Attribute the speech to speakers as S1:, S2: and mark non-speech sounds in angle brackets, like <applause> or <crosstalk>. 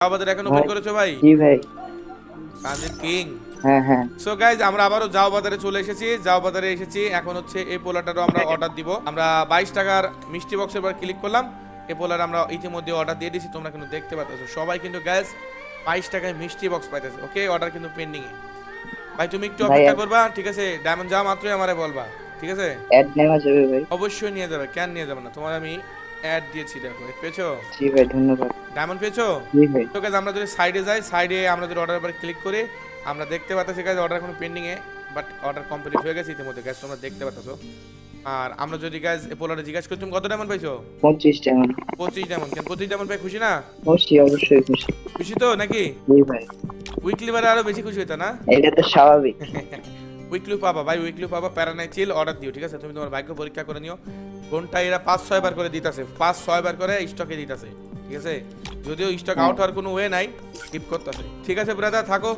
S1: আমাদের এখন ওপেন করেছ ভাই?
S2: জি ভাই?
S1: কাজের কিং।
S2: হ্যাঁ হ্যাঁ।
S1: সো গাইজ আমরা আবারও বাজারে চলে এসেছি বাজারে এসেছি। এখন হচ্ছে এই পোলাটারও আমরা <laughs> অর্ডার দিব। আমরা বাইশ টাকার মিষ্টি ক্লিক করলাম। এই পোলার আমরা ইতিমধ্যে অর্ডার দিয়ে দিয়েছি তোমরা কিন্তু দেখতে পাচ্ছ সবাই কিন্তু গ্যাস বাইশ টাকায় মিষ্টি বক্স পাইতেছে ওকে অর্ডার কিন্তু পেন্ডিং এ ভাই তুমি একটু অপেক্ষা করবা ঠিক আছে? ডায়মন্ড যাওয়া মাত্রই আমারে বলবা ঠিক আছে?
S2: অ্যাড নেওয়া যাবে ভাই।
S1: অবশ্যই নিয়ে যাবে কেন নিয়ে যাবে না? তোমার আমি অ্যাড দিয়েছি দেখো। পেয়েছ?
S2: জি ভাই ধন্যবাদ।
S1: ডায়মন্ড পেয়েছ?
S2: জি ভাই।
S1: তো আমরা যদি সাইডে যাই সাইডে আমরা যদি অর্ডার উপর ক্লিক করি আমরা দেখতে পাচ্ছি অর্ডার পেন্ডিং এ বাট অর্ডার কমপ্লিট হয়ে গেছে ইতিমধ্যে। তোমরা দেখতে পাচ্ছো। আর আমরা যদি গাইজ পোলারে জিজ্ঞাসা করি তুমি কত ডায়মন্ড পাইছো
S2: পঁচিশ টাকা
S1: পঁচিশ ডায়মন্ড। কেন পঁচিশ ডায়মন্ড পাই খুশি না?
S2: অবশ্যই অবশ্যই খুশি।
S1: খুশি তো নাকি?
S2: জি ভাই।
S1: উইকলি বারে আরও বেশি খুশি হতো না?
S2: এটা তো স্বাভাবিক। <laughs>
S1: উইকলি পাবা, ভাই উইকলি পাবা প্যারা নাই চিল অর্ডার দিও, ঠিক আছে? তুমি তোমার ভাগ্য পরীক্ষা করে নিও। কোনটা এরা পাঁচ, ছয় বার করে দিতেছে। পাঁচ, ছয় বার করে স্টকে দিতেছে, ঠিক আছে? যদিও স্টক আউট হওয়ার কোনো ওয়ে নাই কিপ করতেছে। ঠিক আছে ব্রাদার থাকো।